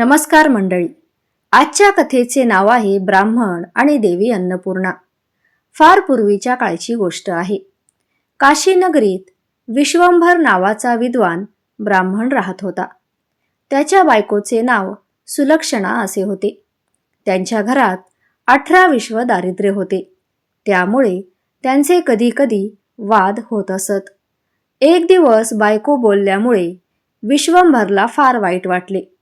नमस्कार मंडळी. आजच्या कथेचे नाव आहे ब्राह्मण आणि देवी अन्नपूर्णा. फार पूर्वीच्या काळची गोष्ट आहे. काशीनगरीत विश्वंभर नावाचा विद्वान ब्राह्मण राहत होता. त्याच्या बायकोचे नाव सुलक्षणा असे होते. त्यांच्या घरात अठरा विश्व दारिद्र्य होते. त्यामुळे त्यांचे कधीकधी वाद होत असत. एक दिवस बायको बोलल्यामुळे विश्वंभरला फार वाईट वाटले.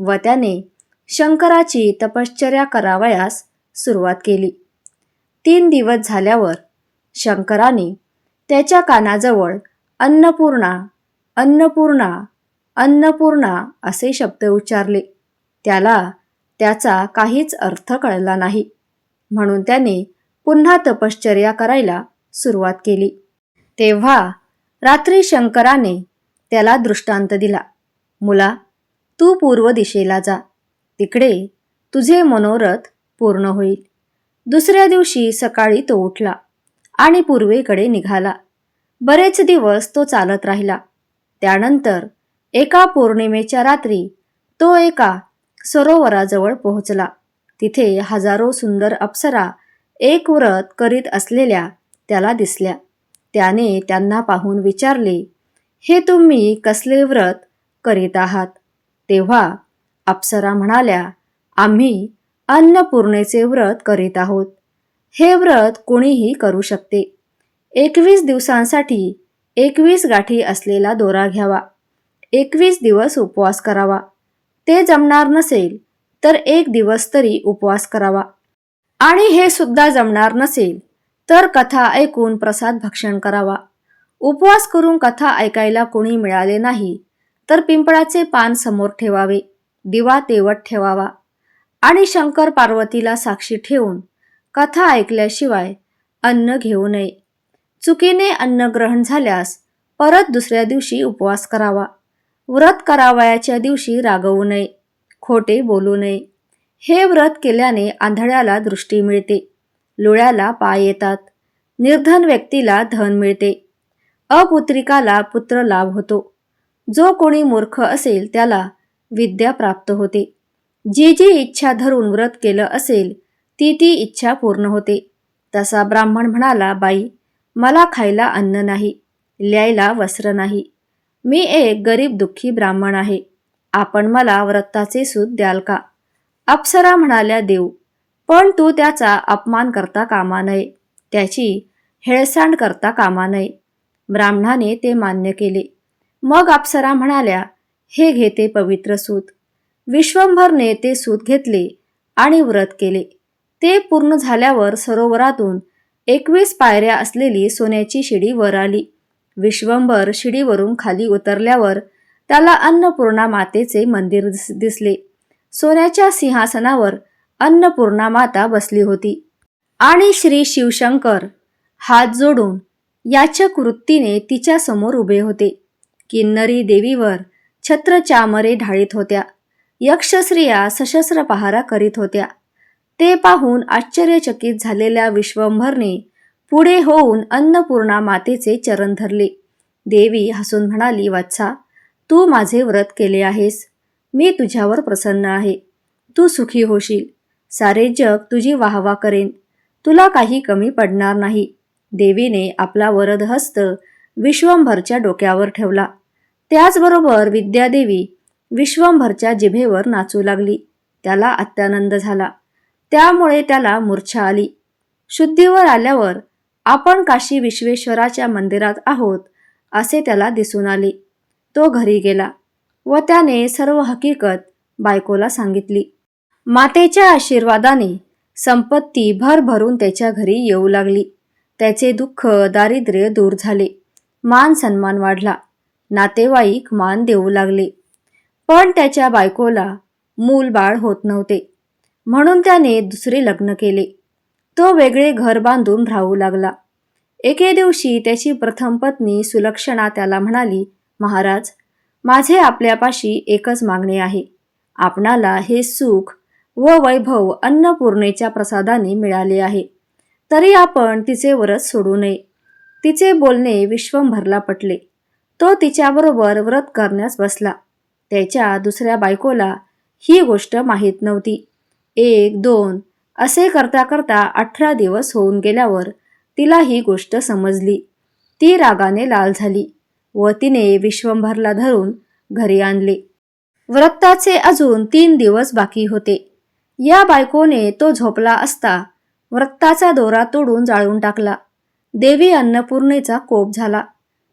व त्याने शंकराची तपश्चर्या करावयास सुरुवात केली. तीन दिवस झाल्यावर शंकराने त्याच्या कानाजवळ अन्नपूर्णा अन्नपूर्णा अन्नपूर्णा असे शब्द उच्चारले. त्याला त्याचा काहीच अर्थ कळला नाही. म्हणून त्याने पुन्हा तपश्चर्या करायला सुरुवात केली. तेव्हा रात्री शंकराने त्याला दृष्टांत दिला. मुला तू पूर्व दिशेला जा. तिकडे तुझे मनोरथ पूर्ण होईल. दुसऱ्या दिवशी सकाळी तो उठला आणि पूर्वेकडे निघाला. बरेच दिवस तो चालत राहिला. त्यानंतर एका पौर्णिमेच्या रात्री तो एका सरोवराजवळ पोहोचला. तिथे हजारो सुंदर अप्सरा एक व्रत करीत असलेल्या त्याला दिसल्या. त्याने त्यांना पाहून विचारले हे तुम्ही कसले व्रत करीत आहात? तेव्हा अप्सरा म्हणाल्या आम्ही अन्नपूर्णेचे व्रत करीत आहोत. हे व्रत कोणीही करू शकते. एकवीस दिवसांसाठी एकवीस गाठी असलेला दोरा घ्यावा. एकवीस दिवस उपवास करावा. ते जमणार नसेल तर एक दिवस तरी उपवास करावा. आणि हे सुद्धा जमणार नसेल तर कथा ऐकून प्रसाद भक्षण करावा. उपवास करून कथा ऐकायला कोणी मिळाले नाही तर पिंपळाचे पान समोर ठेवावे दिवा तेवत ठेवावा आणि शंकर पार्वतीला साक्षी ठेवून कथा ऐकल्याशिवाय अन्न घेऊ नये. चुकीने अन्न ग्रहण झाल्यास परत दुसऱ्या दिवशी उपवास करावा. व्रत करावयाच्या दिवशी रागवू नये खोटे बोलू नये. हे व्रत केल्याने आंधळ्याला दृष्टी मिळते लोळ्याला पाय येतात निर्धन व्यक्तीला धन मिळते. अपुत्रिकाला पुत्र लाभ होतो. जो कोणी मूर्ख असेल त्याला विद्या प्राप्त होते. जी जी इच्छा धरून व्रत केलं असेल ती ती इच्छा पूर्ण होते. तसा ब्राह्मण म्हणाला बाई मला खायला अन्न नाही ल्यायला वस्त्र नाही. मी एक गरीब दुःखी ब्राह्मण आहे. आपण मला व्रताचे सूत द्याल का? अप्सरा म्हणाल्या देऊ. पण तू त्याचा अपमान करता कामा नये. त्याची हेळसांड करता कामा नये. ब्राह्मणाने ते मान्य केले. मग अप्सरा म्हणाल्या हे घेते पवित्र सूत. विश्वंभरने ते सूत घेतले आणि व्रत केले. ते पूर्ण झाल्यावर सरोवरातून एकवीस पायऱ्या असलेली सोन्याची शिडी वर आली. विश्वंभर शिडीवरून खाली उतरल्यावर त्याला अन्नपूर्णा मातेचे मंदिर दिस- दिसले. सोन्याच्या सिंहासनावर अन्नपूर्णा माता बसली होती. आणि श्री शिवशंकर हात जोडून याचक वृत्तीने तिच्या समोर उभे होते. किन्नरी देवीवर छत्र चामरे ढाळीत होत्या. यक्षश्रिया सशस्त्र पहारा करीत होत्या. ते पाहून आश्चर्यचकित झालेल्या विश्वंभरने पुढे होऊन अन्नपूर्णा मातेचे चरण धरले. देवी हसून म्हणाली वत्सा तू माझे व्रत केले आहेस. मी तुझ्यावर प्रसन्न आहे. तू सुखी होशील. सारे जग तुझी वाहवा करेन. तुला काही कमी पडणार नाही. देवीने आपला वरदहस्त विश्वंभरच्या डोक्यावर ठेवला. त्याचबरोबर विद्यादेवी विश्वंभरच्या जिभेवर नाचू लागली. त्याला अत्यानंद झाला. त्यामुळे त्याला मूर्छा आली. शुद्धीवर आल्यावर आपण काशी विश्वेश्वराच्या मंदिरात आहोत असे त्याला दिसून आले. तो घरी गेला व त्याने सर्व हकीकत बायकोला सांगितली. मातेच्या आशीर्वादाने संपत्ती भरभरून त्याच्या घरी येऊ लागली. त्याचे दुःख दारिद्र्य दूर झाले. मान सन्मान वाढला. नातेवाईक मान देऊ लागले. पण त्याच्या बायकोला मूल बाळ होत नव्हते. म्हणून त्याने दुसरे लग्न केले. तो वेगळे घर बांधून राहू लागला. एके दिवशी त्याची प्रथम पत्नी सुलक्षणा त्याला म्हणाली महाराज माझे आपल्यापाशी एकच मागणे आहे. आपणाला हे सुख व वैभव अन्नपूर्णेच्या प्रसादाने मिळाले आहे. तरी आपण तिचे वरच सोडू नये. तिचे बोलणे विश्वंभरला पटले. तो तिच्याबरोबर व्रत करण्यास बसला. त्याच्या दुसऱ्या बायकोला ही गोष्ट माहीत नव्हती. एक दोन असे करता करता अठरा दिवस होऊन गेल्यावर तिला ही गोष्ट समजली. ती रागाने लाल झाली व तिने विश्वंभरला धरून घरी आणले. व्रताचे अजून तीन दिवस बाकी होते. या बायकोने तो झोपला असता व्रताचा दोरा तोडून जाळून टाकला. देवी अन्नपूर्णेचा कोप झाला.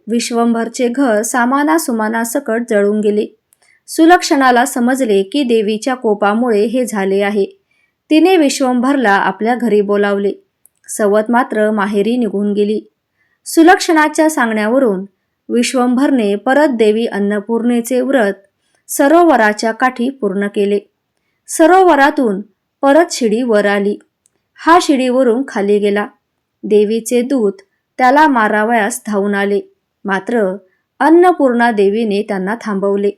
विश्वंभरचे घर सामाना जळून गेले. सुलक्षणाला समजले की देवीच्या कोपामुळे हे झाले आहे. तिने विश्वंभरला आपल्या घरी बोलावले. सवत मात्र माहेरी निघून गेली. सुलक्षणाच्या सांगण्यावरून विश्वंभरने परत देवी अन्नपूर्णेचे व्रत सरोवराच्या काठी पूर्ण केले. सरोवरातून परत शिडी वर आली. हा शिडीवरून खाली गेला. देवीचे दूत त्याला मारावयास धावून आले. मात्र अन्नपूर्णा देवीने त्यांना थांबवले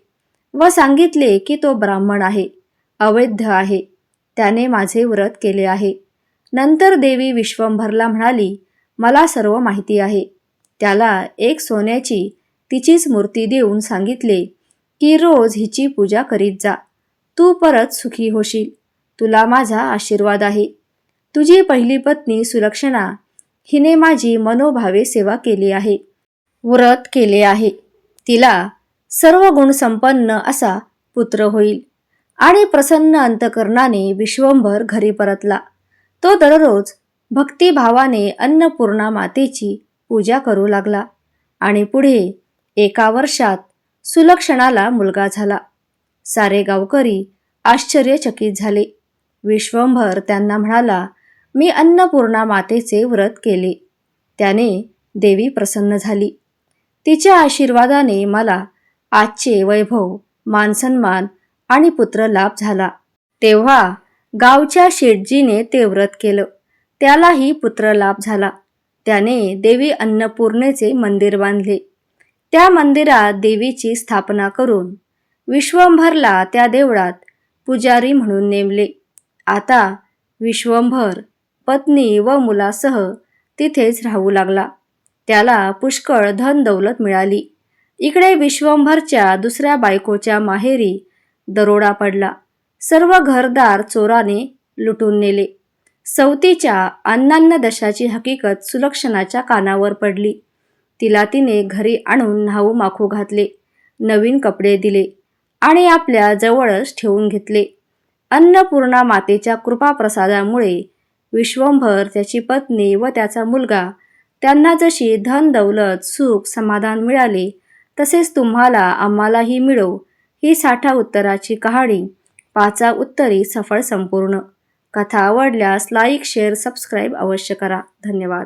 व सांगितले की तो ब्राह्मण आहे अवैध आहे त्याने माझे व्रत केले आहे. नंतर देवी विश्वंभरला म्हणाली मला सर्व माहिती आहे. त्याला एक सोन्याची तिचीच मूर्ती देऊन सांगितले की रोज हिची पूजा करीत जा. तू परत सुखी होशील. तुला माझा आशीर्वाद आहे. तुझी पहिली पत्नी सुलक्षणा हिने माझी मनोभावे सेवा केली आहे. व्रत केले आहे. तिला सर्व गुणसंपन्न असा पुत्र होईल. आणि प्रसन्न अंतकरणाने विश्वंभर घरी परतला. तो दररोज भक्तिभावाने अन्नपूर्णा मातेची पूजा करू लागला. आणि पुढे एका वर्षात सुलक्षणाला मुलगा झाला. सारे गावकरी आश्चर्यचकित झाले. विश्वंभर त्यांना म्हणाला मी अन्नपूर्णा मातेचे व्रत केले. त्याने देवी प्रसन्न झाली. तिच्या आशीर्वादाने मला आजचे वैभव मानसन्मान आणि पुत्रलाभ झाला. तेव्हा गावच्या शेटजीने ते व्रत केलं. त्यालाही पुत्रलाभ झाला. त्याने देवी अन्नपूर्णेचे मंदिर बांधले. त्या मंदिरात देवीची स्थापना करून विश्वंभरला त्या देवळात पुजारी म्हणून नेमले. आता विश्वंभर पत्नी व मुलासह तिथेच राहू लागला. त्याला पुष्कळ धन दौलत मिळाली. इकडे विश्वंभरच्या दुसऱ्या बायकोच्या माहेरी दरोडा पडला. सर्व घरदार चोराने लुटून नेले. सवतीच्या अन्नान्न दशाची हकीकत सुलक्षणाच्या कानावर पडली. तिला तिने घरी आणून न्हाऊ माखू घातले नवीन कपडे दिले आणि आपल्या जवळच ठेवून घेतले. अन्नपूर्णा मातेच्या कृपाप्रसादामुळे विश्वंभर त्याची पत्नी व त्याचा मुलगा त्यांना जशी धन दौलत सुख समाधान मिळाले तसेच तुम्हाला आम्हालाही मिळो ही साठा उत्तराची कहाणी. पाचा उत्तरी सफळ संपूर्ण. कथा आवडल्यास लाईक शेअर सबस्क्राईब अवश्य करा. धन्यवाद.